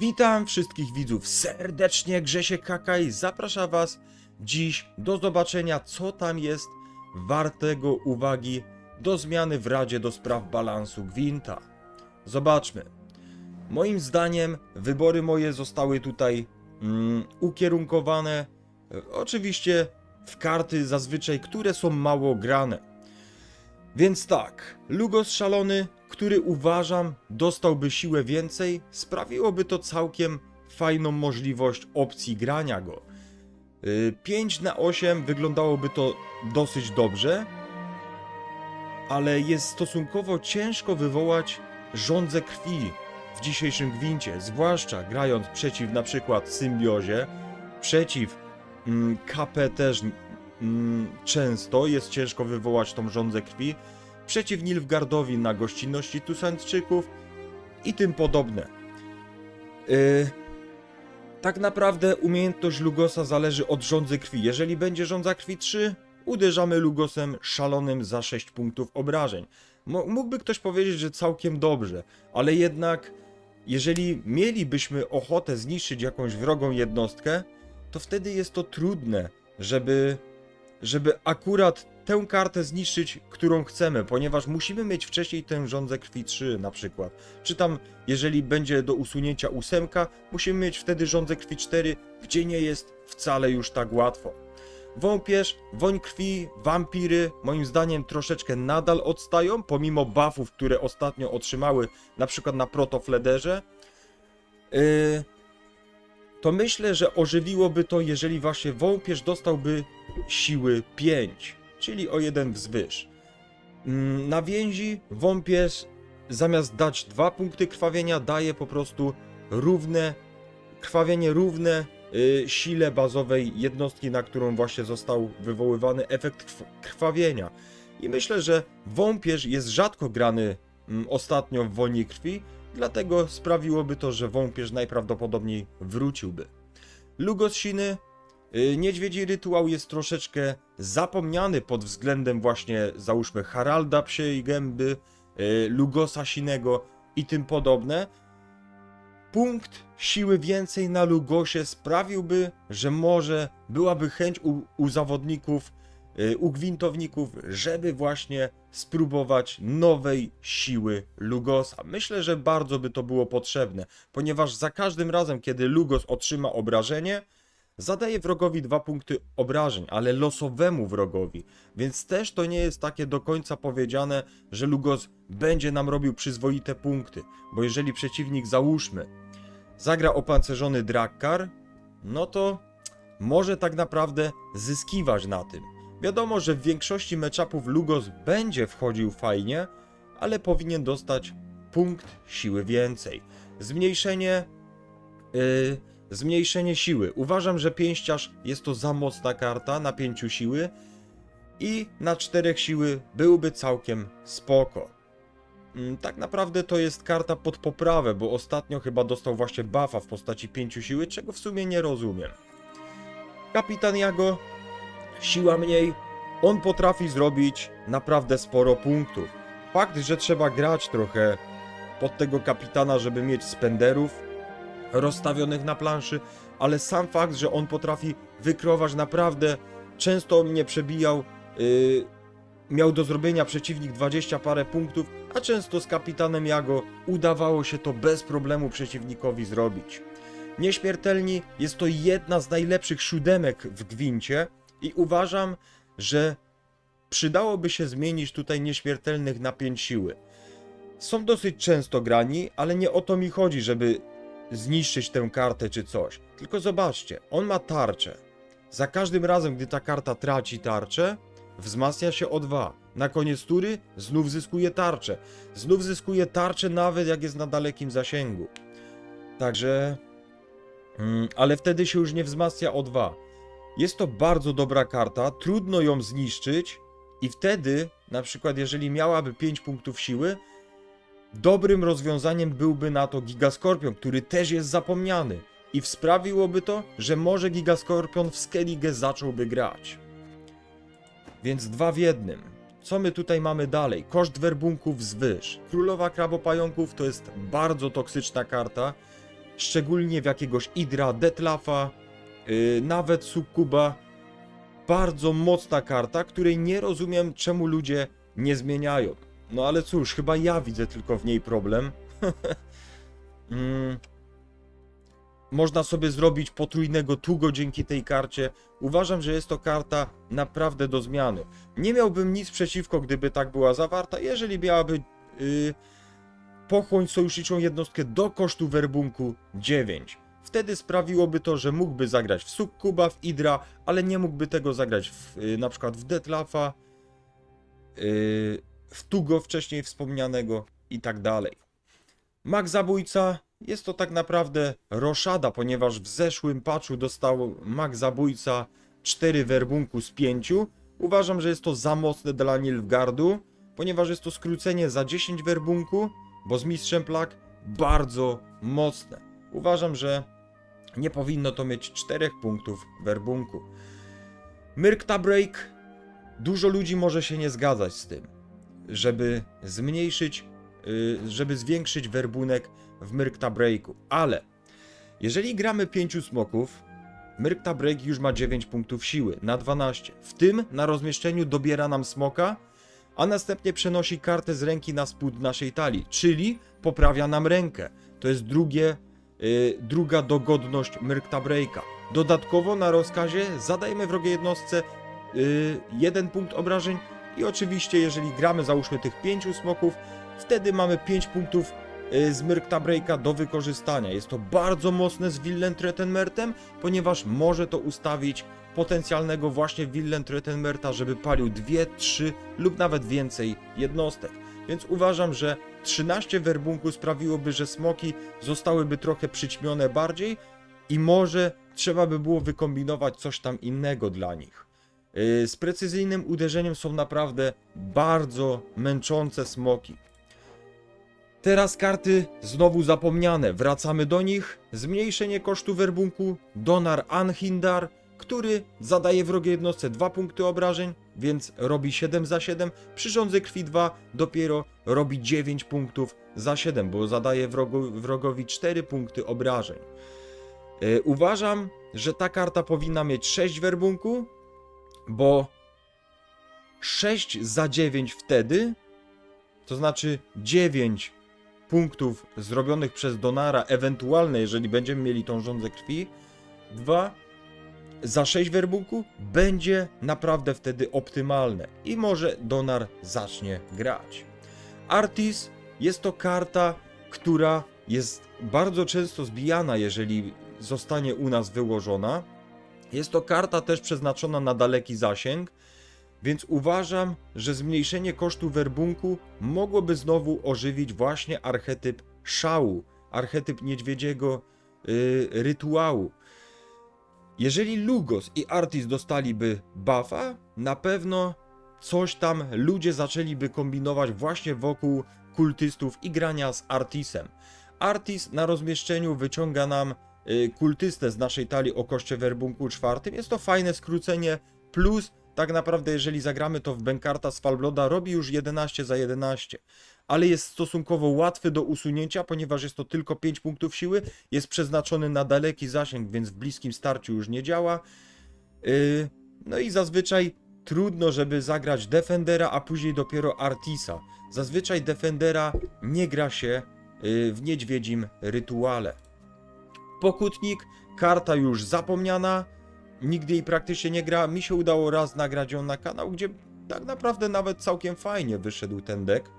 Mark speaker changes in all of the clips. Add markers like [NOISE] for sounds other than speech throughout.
Speaker 1: Witam wszystkich widzów serdecznie, Grzesiek Kakaj zaprasza was dziś do zobaczenia co tam jest wartego uwagi do zmiany w Radzie do Spraw Balansu Gwinta. Zobaczmy. Moim zdaniem wybory moje zostały tutaj mm, ukierunkowane e, oczywiście w karty zazwyczaj, które są mało grane. Więc tak, Lugos szalony, który uważam dostałby siłę więcej, sprawiłoby to całkiem fajną możliwość opcji grania go. Y, 5 na 8 wyglądałoby to dosyć dobrze, ale jest stosunkowo ciężko wywołać żądzę krwi w dzisiejszym gwincie, zwłaszcza grając przeciw na przykład symbiozie, przeciw mm, KP też mm, często jest ciężko wywołać tą żądzę krwi, przeciw Nilfgardowi na gościnności Tusańczyków i tym podobne. Yy, tak naprawdę umiejętność Lugosa zależy od żądzy krwi. Jeżeli będzie żądza krwi 3, uderzamy Lugosem szalonym za 6 punktów obrażeń. Mógłby ktoś powiedzieć, że całkiem dobrze, ale jednak jeżeli mielibyśmy ochotę zniszczyć jakąś wrogą jednostkę, to wtedy jest to trudne, żeby, żeby akurat tę kartę zniszczyć, którą chcemy, ponieważ musimy mieć wcześniej tę żądzę krwi 3 na przykład. Czy tam, jeżeli będzie do usunięcia ósemka, musimy mieć wtedy żądzę krwi 4, gdzie nie jest wcale już tak łatwo. Wąpierz, woń krwi, wampiry, moim zdaniem troszeczkę nadal odstają, pomimo buffów, które ostatnio otrzymały, na przykład na protoflederze. Yy, to myślę, że ożywiłoby to, jeżeli właśnie wąpierz dostałby siły 5, czyli o jeden wzwyż. Mm, Na więzi wąpierz zamiast dać dwa punkty krwawienia, daje po prostu równe krwawienie równe y, sile bazowej jednostki, na którą właśnie został wywoływany efekt krw- krwawienia. I myślę, że wąpierz jest rzadko grany mm, ostatnio w wojnie krwi, dlatego sprawiłoby to, że wąpierz najprawdopodobniej wróciłby. Lugos Siny, y, niedźwiedzi rytuał jest troszeczkę zapomniany pod względem właśnie załóżmy Haralda Psiej Gęby, y, Lugosa Sinego i tym podobne. Punkt siły więcej na Lugosie sprawiłby, że może byłaby chęć u, u zawodników, y, u gwintowników, żeby właśnie spróbować nowej siły Lugosa. Myślę, że bardzo by to było potrzebne, ponieważ za każdym razem, kiedy Lugos otrzyma obrażenie, zadaje wrogowi dwa punkty obrażeń, ale losowemu wrogowi, więc też to nie jest takie do końca powiedziane, że Lugos będzie nam robił przyzwoite punkty, bo jeżeli przeciwnik załóżmy zagra opancerzony Drakkar, no to może tak naprawdę zyskiwać na tym. Wiadomo, że w większości meczapów Lugos będzie wchodził fajnie, ale powinien dostać punkt siły więcej. Zmniejszenie yy, zmniejszenie siły. Uważam, że pięściarz jest to za mocna karta na pięciu siły i na czterech siły byłby całkiem spoko. Mm, Tak naprawdę to jest karta pod poprawę, bo ostatnio chyba dostał właśnie buffa w postaci pięciu siły, czego w sumie nie rozumiem. Kapitan Jago, siła mniej, on potrafi zrobić naprawdę sporo punktów. Fakt, że trzeba grać trochę pod tego kapitana, żeby mieć spenderów, rozstawionych na planszy, ale sam fakt, że on potrafi wykrować naprawdę, często mnie przebijał, yy, miał do zrobienia przeciwnik 20 parę punktów, a często z kapitanem Jago udawało się to bez problemu przeciwnikowi zrobić. Nieśmiertelni jest to jedna z najlepszych siódemek w gwincie i uważam, że przydałoby się zmienić tutaj nieśmiertelnych na 5 siły. Są dosyć często grani, ale nie o to mi chodzi, żeby zniszczyć tę kartę czy coś. Tylko zobaczcie, on ma tarczę. Za każdym razem, gdy ta karta traci tarczę, wzmacnia się o 2. Na koniec tury znów zyskuje tarczę. Znów zyskuje tarczę nawet jak jest na dalekim zasięgu. Także... Mm, ale wtedy się już nie wzmacnia o 2. Jest to bardzo dobra karta, trudno ją zniszczyć i wtedy, na przykład jeżeli miałaby 5 punktów siły, Dobrym rozwiązaniem byłby na to Gigaskorpion, który też jest zapomniany i sprawiłoby to, że może Gigaskorpion w Skellige zacząłby grać. Więc dwa w jednym. Co my tutaj mamy dalej? Koszt werbunków zwyż. Królowa krabopająków to jest bardzo toksyczna karta szczególnie w jakiegoś Idra, Detlafa, nawet Sukuba. Bardzo mocna karta, której nie rozumiem, czemu ludzie nie zmieniają. No ale cóż, chyba ja widzę tylko w niej problem. [LAUGHS] mm. Można sobie zrobić potrójnego Tugo dzięki tej karcie. Uważam, że jest to karta naprawdę do zmiany. Nie miałbym nic przeciwko, gdyby tak była zawarta, jeżeli miałaby yy, sojuszniczą jednostkę do kosztu werbunku 9. Wtedy sprawiłoby to, że mógłby zagrać w Sukkuba, w Idra, ale nie mógłby tego zagrać w, yy, na przykład w Detlafa, yy, w Tugo wcześniej wspomnianego i tak dalej. Mag Zabójca jest to tak naprawdę roszada, ponieważ w zeszłym patchu dostał Mag Zabójca 4 werbunku z 5. Uważam, że jest to za mocne dla Nilfgardu, ponieważ jest to skrócenie za 10 werbunku, bo z Mistrzem Plag bardzo mocne. Uważam, że nie powinno to mieć 4 punktów werbunku. Myrkta Break. Dużo ludzi może się nie zgadzać z tym, żeby zmniejszyć, y, żeby zwiększyć werbunek w Myrkta Breaku, ale jeżeli gramy 5 smoków, Myrkta Break już ma 9 punktów siły na 12. W tym na rozmieszczeniu dobiera nam smoka, a następnie przenosi kartę z ręki na spód naszej talii, czyli poprawia nam rękę. To jest drugie, druga dogodność Myrkta Breaka. Dodatkowo na rozkazie zadajemy wrogiej jednostce y, jeden punkt obrażeń i oczywiście jeżeli gramy załóżmy tych 5 smoków, wtedy mamy 5 punktów y, z Myrkta Breaka do wykorzystania. Jest to bardzo mocne z Willen Tretenmertem, ponieważ może to ustawić potencjalnego właśnie Willen Tretenmerta, żeby palił 2, 3 lub nawet więcej jednostek. Więc uważam, że 13 werbunku sprawiłoby, że smoki zostałyby trochę przyćmione bardziej i może trzeba by było wykombinować coś tam innego dla nich. Yy, Z precyzyjnym uderzeniem są naprawdę bardzo męczące smoki. Teraz karty znowu zapomniane. Wracamy do nich. Zmniejszenie kosztu werbunku. Donar Anhindar, który zadaje wrogiej jednostce 2 punkty obrażeń, więc robi 7 za 7. Przy żądze krwi 2 dopiero robi 9 punktów za 7, bo zadaje wrogu, wrogowi 4 punkty obrażeń. Yy, uważam, że ta karta powinna mieć 6 werbunku, bo 6 za 9 wtedy, to znaczy 9 punktów zrobionych przez Donara, ewentualne, jeżeli będziemy mieli tą żądzę krwi, 2 za 6 werbunku będzie naprawdę wtedy optymalne i może Donar zacznie grać. Artis jest to karta, która jest bardzo często zbijana, jeżeli zostanie u nas wyłożona. Jest to karta też przeznaczona na daleki zasięg, więc uważam, że zmniejszenie kosztu werbunku mogłoby znowu ożywić właśnie archetyp szału, archetyp niedźwiedziego yy, rytuału. Jeżeli Lugos i Artis dostaliby buffa, na pewno coś tam ludzie zaczęliby kombinować właśnie wokół kultystów i grania z Artisem. Artis na rozmieszczeniu wyciąga nam y, kultystę z naszej talii o koszcie werbunku czwartym. Jest to fajne skrócenie, plus tak naprawdę jeżeli zagramy to w Benkarta z Falbloda robi już 11 za 11. Ale jest stosunkowo łatwy do usunięcia, ponieważ jest to tylko 5 punktów siły, jest przeznaczony na daleki zasięg, więc w bliskim starciu już nie działa. Yy, no i zazwyczaj trudno, żeby zagrać Defendera, a później dopiero Artisa. Zazwyczaj Defendera nie gra się yy, w niedźwiedzim rytuale. Pokutnik, karta już zapomniana, nigdy jej praktycznie nie gra. Mi się udało raz nagrać ją na kanał, gdzie tak naprawdę nawet całkiem fajnie wyszedł ten deck.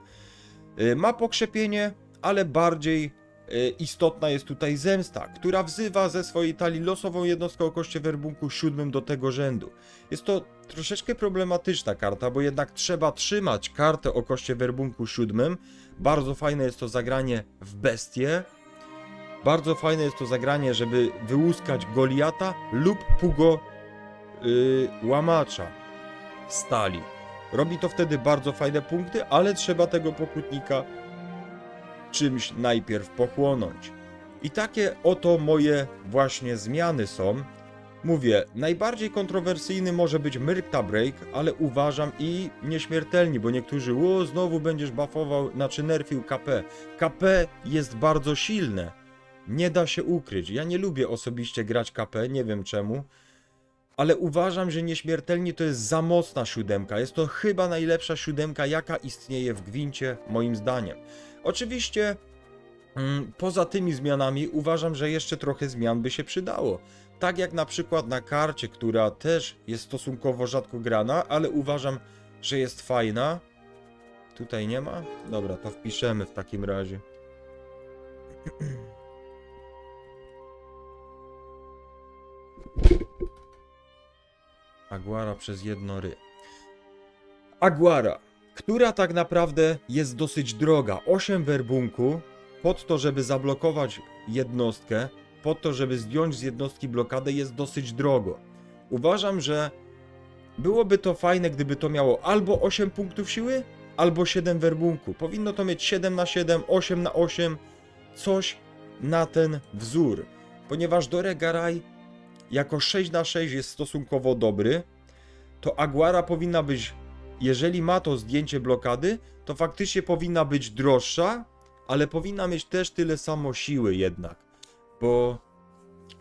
Speaker 1: Y, Ma pokrzepienie, ale bardziej y, istotna jest tutaj zemsta, która wzywa ze swojej talii losową jednostkę o koszcie werbunku siódmym do tego rzędu. Jest to troszeczkę problematyczna karta, bo jednak trzeba trzymać kartę o koszcie werbunku siódmym. Bardzo fajne jest to zagranie w bestię. Bardzo fajne jest to zagranie, żeby wyłuskać Goliata lub Pugo yy, łamacza stali. Robi to wtedy bardzo fajne punkty, ale trzeba tego pokutnika czymś najpierw pochłonąć. I takie oto moje właśnie zmiany są. Mówię, najbardziej kontrowersyjny może być Myrkta Break, ale uważam i nieśmiertelni, bo niektórzy, o, znowu będziesz buffował, znaczy nerfił KP. KP jest bardzo silne, Nie da się ukryć. Ja nie lubię osobiście grać KP, nie wiem czemu. Ale uważam, że nieśmiertelni to jest za mocna siódemka. Jest to chyba najlepsza siódemka, jaka istnieje w Gwincie, moim zdaniem. Oczywiście, mm, poza tymi zmianami, uważam, że jeszcze trochę zmian by się przydało. Tak jak na przykład na karcie, która też jest stosunkowo rzadko grana, ale uważam, że jest fajna. Tutaj nie ma? Dobra, to wpiszemy w takim razie. [CLEARS THROAT] Aguara przez jedno ry. Aguara, która tak naprawdę jest dosyć droga. 8 werbunku pod to, żeby zablokować jednostkę, pod to, żeby zdjąć z jednostki blokadę jest dosyć drogo. Uważam, że byłoby to fajne, gdyby to miało albo 8 punktów siły, albo 7 werbunku. Powinno to mieć 7 na 7, 8 na 8, coś na ten wzór. Ponieważ Doregaraj jako 6 na 6 jest stosunkowo dobry, to Aguara powinna być, jeżeli ma to zdjęcie blokady, to faktycznie powinna być droższa, ale powinna mieć też tyle samo siły jednak, bo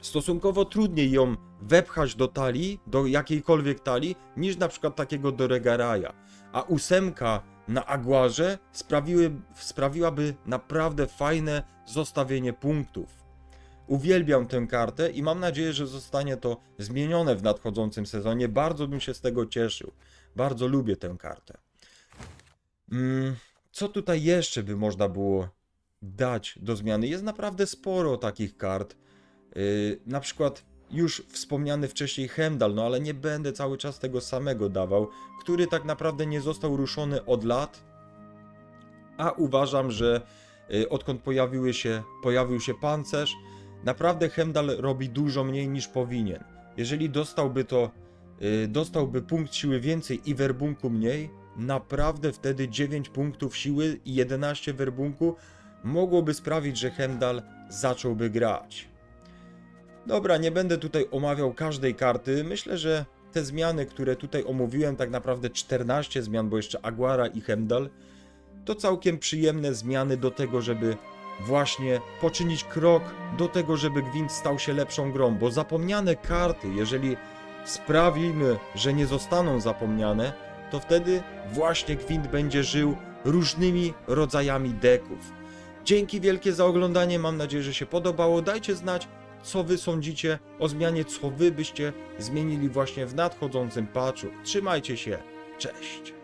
Speaker 1: stosunkowo trudniej ją wepchać do talii, do jakiejkolwiek talii, niż na przykład takiego do Regaraja. A ósemka na Aguarze sprawiły, sprawiłaby naprawdę fajne zostawienie punktów. Uwielbiam tę kartę i mam nadzieję, że zostanie to zmienione w nadchodzącym sezonie. Bardzo bym się z tego cieszył. Bardzo lubię tę kartę. Mm, co tutaj jeszcze by można było dać do zmiany? Jest naprawdę sporo takich kart. Yy, na przykład już wspomniany wcześniej Hemdal, no ale nie będę cały czas tego samego dawał, który tak naprawdę nie został ruszony od lat, a uważam, że y, odkąd pojawiły się, pojawił się pancerz, naprawdę Hemdal robi dużo mniej niż powinien. Jeżeli dostałby to, y, dostałby punkt siły więcej i werbunku mniej, naprawdę wtedy 9 punktów siły i 11 werbunku mogłoby sprawić, że Hemdal zacząłby grać. Dobra, nie będę tutaj omawiał każdej karty. Myślę, że te zmiany, które tutaj omówiłem, tak naprawdę 14 zmian, bo jeszcze Aguara i Hemdal, to całkiem przyjemne zmiany do tego, żeby właśnie poczynić krok do tego, żeby Gwint stał się lepszą grą, bo zapomniane karty, jeżeli sprawimy, że nie zostaną zapomniane, to wtedy właśnie Gwint będzie żył różnymi rodzajami deków. Dzięki wielkie za oglądanie, mam nadzieję, że się podobało. Dajcie znać, co wy sądzicie o zmianie, co wy byście zmienili właśnie w nadchodzącym patchu. Trzymajcie się, cześć!